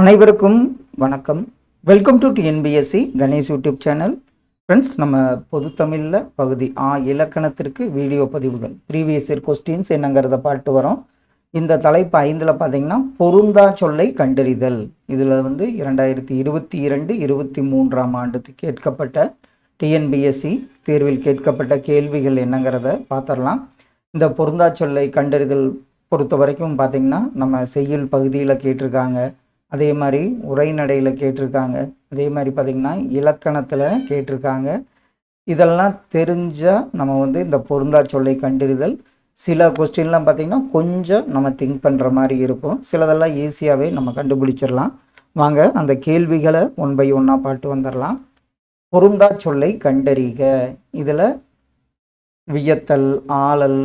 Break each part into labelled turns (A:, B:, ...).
A: அனைவருக்கும் வணக்கம். Welcome to TNPSC Ganesh YouTube channel friends நம்ம பொதுத்தமிழில் பகுதி ஆ இலக்கணத்திற்கு வீடியோ பதிவுகள் ப்ரீவியஸ் இயர் கொஸ்டின்ஸ் என்னங்கிறத பாட்டு வரோம். இந்த தலைப்பு ஐந்தில் பார்த்தீங்கன்னா பொருந்தா சொல்லை கண்டறிதல். இதில் வந்து இரண்டாயிரத்தி இருபத்தி இரண்டு இருபத்தி மூன்றாம் ஆண்டுக்கு கேட்கப்பட்ட டிஎன்பிஎஸ்சி தேர்வில் கேட்கப்பட்ட கேள்விகள் என்னங்கிறத பார்த்துடலாம். இந்த பொருந்தா சொல்லை கண்டறிதல் பொறுத்த வரைக்கும் பார்த்திங்கன்னா நம்ம செய்யுள் பகுதியில் கேட்டிருக்காங்க. அதே மாதிரி உரைநடையில் கேட்டிருக்காங்க. அதே மாதிரி பார்த்திங்கன்னா இலக்கணத்தில் கேட்டிருக்காங்க. இதெல்லாம் தெரிஞ்சால் நம்ம வந்து இந்த பொருந்தா சொல்லை கண்டறிதல். சில கொஸ்டின்லாம் பார்த்திங்கன்னா கொஞ்சம் நம்ம திங்க் பண்ணுற மாதிரி இருக்கும். சிலதெல்லாம் ஈஸியாகவே நம்ம கண்டுபிடிச்சிடலாம் வாங்க அந்த கேள்விகளை ஒன் பை ஒன்னாக பாட்டு வந்துடலாம் பொருந்தா சொல்லை கண்டறிக. இதில் வியத்தல் ஆளல்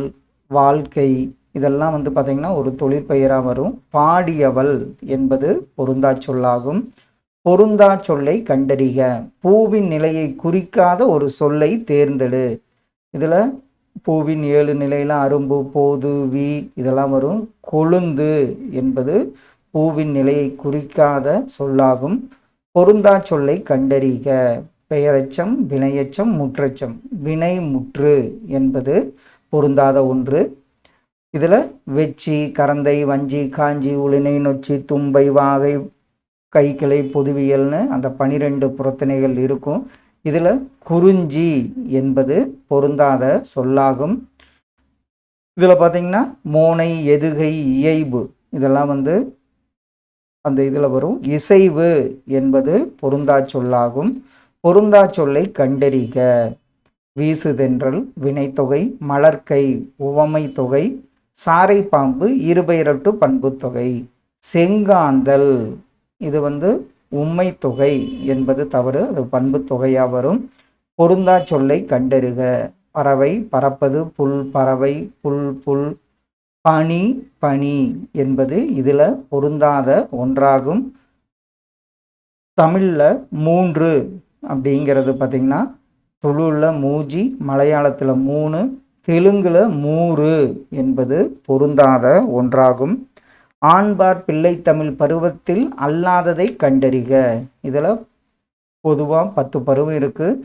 A: வாழ்க்கை இதெல்லாம் வந்து பார்த்திங்கன்னா ஒரு தொழிற்பெயராக வரும். பாடியவள் என்பது பொருந்தா சொல்லாகும். பொருந்தா சொல்லை கண்டறிக. பூவின் நிலையை குறிக்காத ஒரு சொல்லை தேர்ந்தெடு. இதில் பூவின் ஏழு நிலையில் அரும்பு போது வி இதெல்லாம் வரும். கொழுந்து என்பது பூவின் நிலையை குறிக்காத சொல்லாகும். பொருந்தா சொல்லை கண்டறிக. பெயரச்சம் வினையச்சம் முற்றச்சம். வினை முற்று என்பது பொருந்தாத ஒன்று. இதில் வெச்சி கரந்தை வஞ்சி காஞ்சி உளினை நொச்சி தும்பை வாகை கைக்கிளை பொதுவியல்னு அந்த பனிரெண்டு புறத்திணைகள் இருக்கும். இதில் குறிஞ்சி என்பது பொருந்தாத சொல்லாகும். இதில் பார்த்தீங்கன்னா மோனை எதுகை இயைபு இதெல்லாம் வந்து அந்த இதில் வரும். இசைவு என்பது பொருந்தா சொல்லாகும். பொருந்தா சொல்லை கண்டறிக. வீசுதென்றல் வினைத்தொகை மலர்க்கை உவமை தொகை சாரை பாம்பு இருபெயரட்டு பண்பு தொகை செங்காந்தல் இது வந்து உண்மை தொகை என்பது தவறு அது பண்பு தொகையாக வரும். பொருந்தா சொல்லை கண்டறிக பறவை பறப்பது புல் பறவை புல் புல் பனி பனி என்பது இதில் பொருந்தாத ஒன்றாகும். தமிழில் மூன்று அப்படிங்கிறது பார்த்திங்கன்னா துளுவில் மூஜி மலையாளத்தில் மூணு தெலுங்கில் மூறு என்பது பொருந்தாத ஒன்றாகும். ஆண்பார் பிள்ளைத்தமிழ் பருவத்தில் அல்லாததை கண்டறிக. இதில் பொதுவாக பத்து பருவம் இருக்குது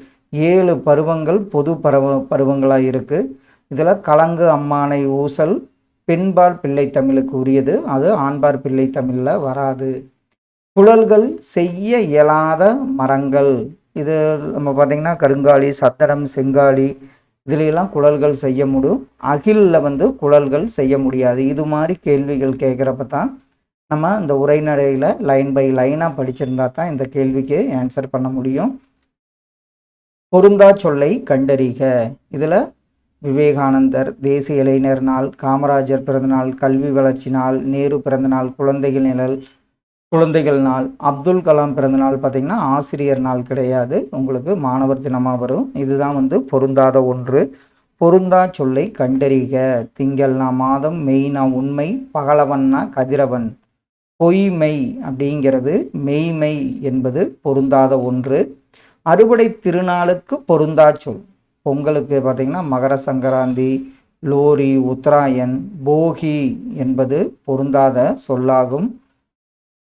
A: ஏழு பருவங்கள் பொது பருவ பருவங்களாக இருக்குது இதில் கலங்கு அம்மானை ஊசல் பெண்பால் பிள்ளைத்தமிழுக்கு உரியது. அது ஆண்பார் பிள்ளைத்தமிழில் வராது. குழல்கள் செய்ய இயலாத மரங்கள். இது நம்ம பார்த்திங்கன்னா கருங்காலி சத்தடம் செங்காலி இதுலையெல்லாம் குழல்கள் செய்ய முடியும். அகிலில் வந்து குழல்கள் செய்ய முடியாது. இது மாதிரி கேள்விகள் கேட்குறப்ப தான் நம்ம இந்த உரைநடையில் லைன் பை லைனாக படிச்சிருந்தா தான் இந்த கேள்விக்கு ஆன்சர் பண்ண முடியும். பொருந்தா சொல்லை கண்டறிக. இதில் விவேகானந்தர் தேசிய இளைஞர் நாள் காமராஜர் பிறந்தநாள் கல்வி வளர்ச்சி நாள் நேரு பிறந்தநாள் குழந்தைகள் நிழல் குழந்தைகள் நாள் அப்துல் கலாம் பிறந்தநாள் பார்த்திங்கன்னா ஆசிரியர் நாள் கிடையாது. உங்களுக்கு மாணவர் தினமாக வரும். இதுதான் வந்து பொருந்தாத ஒன்று. பொருந்தா சொல்லை கண்டறிக. திங்கள்னா மாதம் மெய்னா உண்மை பகலவன்னா கதிரவன். பொய்மை அப்படிங்கிறது மெய்மை என்பது பொருந்தாத ஒன்று. அறுவடை திருநாளுக்கு பொருந்தா சொல். பொங்கலுக்கு பார்த்திங்கன்னா மகர சங்கராந்தி லோரி உத்தராயன் போகி என்பது பொருந்தாத சொல்லாகும்.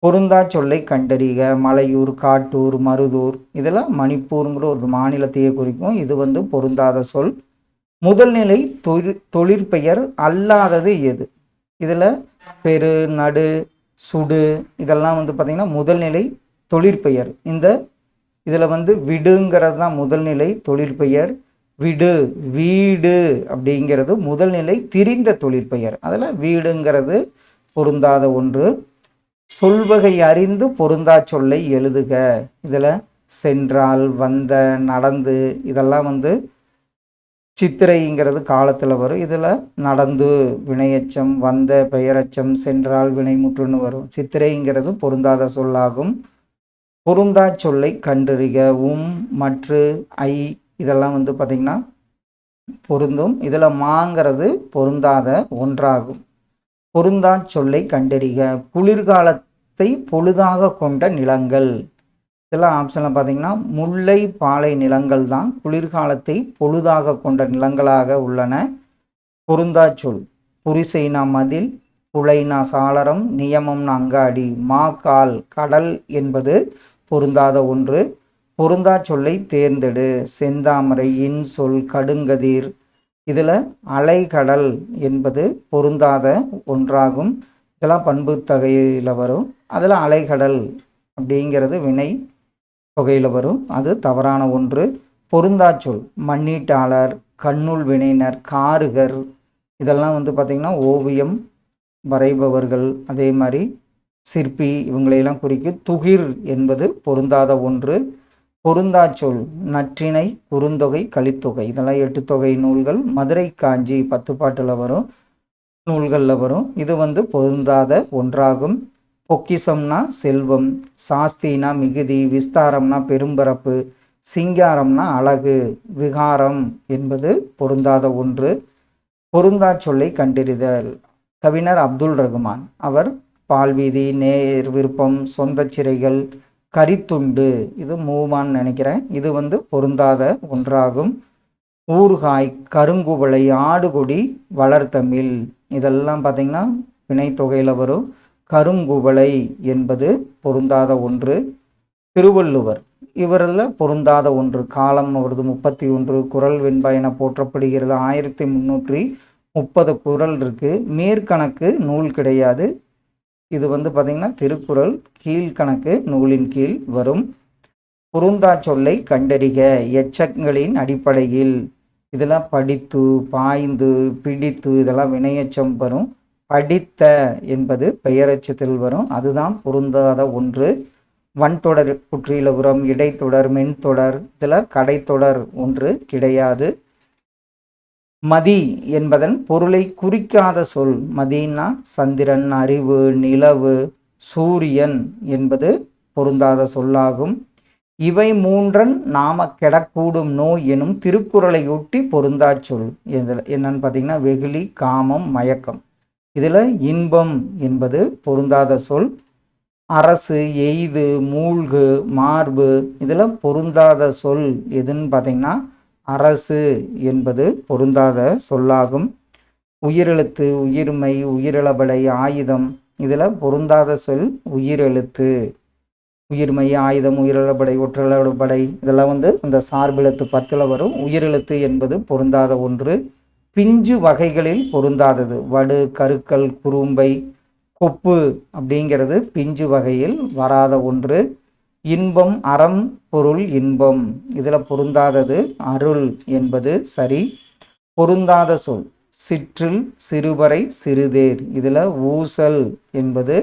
A: பொருந்தா சொல்லை கண்டறிக மலையூர் காட்டூர் மருதூர். இதெல்லாம் மணிப்பூருங்கிற ஒரு மாநிலத்தையே குறிக்கும். இது வந்து பொருந்தாத சொல். முதல்நிலை தொழிற் தொழிற்பெயர் அல்லாதது எது? இதில் பெரு நடு சுடு இதெல்லாம் வந்து பார்த்திங்கன்னா முதல்நிலை தொழிற்பெயர் இந்த இதில் வந்து விடுங்கிறது தான் முதல்நிலை தொழிற்பெயர் விடு வீடு அப்படிங்கிறது முதல்நிலை திரிந்த தொழிற்பெயர் அதில் வீடுங்கிறது பொருந்தாத ஒன்று. சொல்வகை அறிந்து பொருந்தா சொல்லை எழுதுக. இதில் சென்றால் வந்த நடந்து இதெல்லாம் வந்து சித்திரைங்கிறது காலத்தில் வரும். இதில் நடந்து வினையச்சம் வந்த பெயரச்சம் சென்றால் வினைமுற்றுன்னு வரும். சித்திரைங்கிறது பொருந்தாத சொல்லாகும். பொருந்தா சொல்லை கண்டறிக. உம் மற்று ஐ இதெல்லாம் வந்து பார்த்திங்கன்னா பொருந்தும். இதில் மாங்கிறது பொருந்தாத ஒன்றாகும். பொருந்தா சொல்லை கண்டறிக. குளிர்காலத்தை பொழுதாக கொண்ட நிலங்கள். இதெல்லாம் ஆப்ஷனில் பார்த்தீங்கன்னா முல்லை பாலை நிலங்கள் தான் குளிர்காலத்தை பொழுதாக கொண்ட நிலங்களாக உள்ளன. பொருந்தா சொல். புரிசைனா மதில் புலைனா சாளரம் நியமம்னா அங்காடி மா கால் கடல் என்பது பொருந்தாத ஒன்று. பொருந்தா சொல்லை தேர்ந்தெடு. செந்தாமரை இன்சொல் கடுங்கதிர் இதில் அலைகடல் என்பது பொருந்தாத ஒன்றாகும். இதெல்லாம் பண்பு தொகையில் வரும். அதில் அலைகடல் அப்படிங்கிறது வினை தொகையில் வரும். அது தவறான ஒன்று. பொருந்தாச்சொல் மண்ணீட்டாளர் கண்ணுள் வினைனர் காருகர். இதெல்லாம் வந்து பார்த்திங்கன்னா ஓவியம் வரைபவர்கள். அதே மாதிரி சிற்பி இவங்களையெல்லாம் குறிக்கும். துகிர் என்பது பொருந்தாத ஒன்று. பொருந்தாச்சொல் நற்றினை குறுந்தொகை கலித்தொகை. இதெல்லாம் எட்டு தொகை நூல்கள். மதுரை காஞ்சி பத்து பாட்டில் வரும். நூல்களில் வரும். இது வந்து பொருந்தாத ஒன்றாகும். பொக்கிசம்னா செல்வம் சாஸ்தினா மிகுதி விஸ்தாரம்னா பெரும்பரப்பு சிங்காரம்னா அழகு விகாரம் என்பது பொருந்தாத ஒன்று. பொருந்தா சொல்லை கண்டறிதல். கவிஞர் அப்துல் ரகுமான். அவர் பால்வீதி நேர் விருப்பம் சொந்த சிறைகள் கரித்துண்டு. இது மூவான்னு நினைக்கிறேன். இது வந்து பொருந்தாத ஒன்றாகும். ஊறுகாய் கருங்குவளை ஆடுகொடி வளர்த்தமிழ் இதெல்லாம் பார்த்திங்கன்னா வினைத்தொகையில் வரும். கருங்குவளை என்பது பொருந்தாத ஒன்று. திருவள்ளுவர் இவரில் பொருந்தாத ஒன்று. காலம் அவரது முப்பத்தி ஒன்று. குரல் வெண்பா என போற்றப்படுகிறது. ஆயிரத்தி முன்னூற்றி முப்பது குரல் இருக்குது மேற்கணக்கு நூல் கிடையாது. இது வந்து பார்த்திங்கன்னா திருக்குறள் கீழ்கணக்கு நூலின் கீழ் வரும். பொருந்தா சொல்லை கண்டறிக எச்சங்களின் அடிப்படையில். இதெல்லாம் படித்து பாய்ந்து பிடித்து இதெல்லாம் வினையச்சம் வரும். படித்த என்பது பெயரச்சத்தில் வரும். அதுதான் பொருந்தாத ஒன்று. வன்தொடர் குற்றிலபுரம் இடைத்தொடர் மென்தொடர் இதில் கடைத்தொடர் ஒன்று கிடையாது. மதி என்பதன் பொருளை குறிக்காத சொல். மதினா சந்திரன் அறிவு நிலவு சூரியன் என்பது பொருந்தாத சொல்லாகும். இவை மூன்றன் நாம கெடக்கூடும் நோய் எனும் திருக்குறளையொட்டி பொருந்தா சொல். என்னன்னு பார்த்தீங்கன்னா வெகுளி காமம் மயக்கம். இதில் இன்பம் என்பது பொருந்தாத சொல். அரசு எய்து மூழ்கு மார்பு இதில் பொருந்தாத சொல் எதுன்னு பார்த்தீங்கன்னா அரசு என்பது பொருந்தாத சொல்லாகும். உயிரெழுத்து உயிர்மை உயிரிழபடை ஆயுதம் இதில் பொருந்தாத சொல் உயிரெழுத்து. உயிர்மை ஆயுதம் உயிரிழப்படை ஒற்றளபடை இதெல்லாம் வந்து இந்த சார்பெழுத்து பத்தில் வரும். உயிரெழுத்து என்பது பொருந்தாத ஒன்று. பிஞ்சு வகைகளில் பொருந்தாதது. வடு கருக்கல் குறும்பை கொப்பு அப்படிங்கிறது பிஞ்சு வகையில் வராத ஒன்று. இன்பம் அறம் பொருள் இன்பம். இதில் பொருந்தாதது அருள் என்பது சரி பொருந்தாத சொல் சிற்றில் சிறுவரை சிறுதேர். இதில் ஊசல் என்பது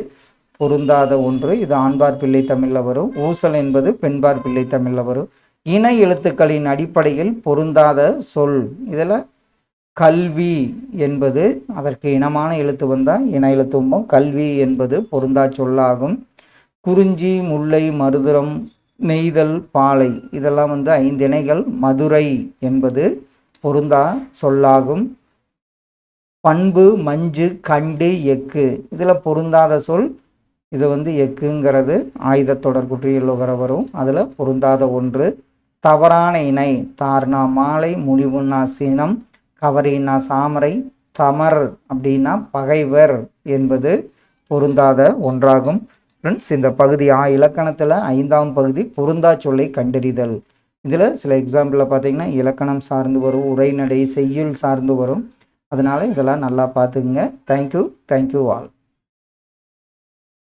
A: பொருந்தாத ஒன்று. இது ஆண்பார் பிள்ளை தமிழில் வரும். ஊசல் என்பது பெண்பார் பிள்ளை தமிழில் வரும். இணை எழுத்துக்களின் அடிப்படையில் பொருந்தாத சொல். இதில் கல்வி என்பது அதற்கு இனமான எழுத்து வந்தால் இன எழுத்தும்போம் கல்வி என்பது பொருந்தா சொல்லாகும். குறிஞ்சி முல்லை மருதுரம் நெய்தல் பாலை. இதெல்லாம் வந்து ஐந்திணைகள் மதுரை என்பது பொருந்தா சொல்லாகும். பண்பு மஞ்சு கண்டு எக்கு. இதில் பொருந்தாத சொல் இது வந்து எக்குங்கிறது. ஆயுத தொடர்புற்றியுள்ளவர வரும். அதில் பொருந்தாத ஒன்று தவறான இணை. தார்னா மாலை முடிவுன்னா சினம் கவரினா சாமரை தமர் அப்படின்னா பகைவர் என்பது பொருந்தாத ஒன்றாகும். ஃப்ரெண்ட்ஸ் இந்த பகுதி ஆ இலக்கணத்தில் ஐந்தாம் பகுதி பொருந்தா சொல்லை கண்டறிதல். இதில் சில எக்ஸாம்பிளில் பார்த்தீங்கன்னா இலக்கணம் சார்ந்து வரும் உரைநடை செய்யுள் சார்ந்து வரும். அதனால் இதெல்லாம் நல்லா பார்த்துக்குங்க. Thank you thank you all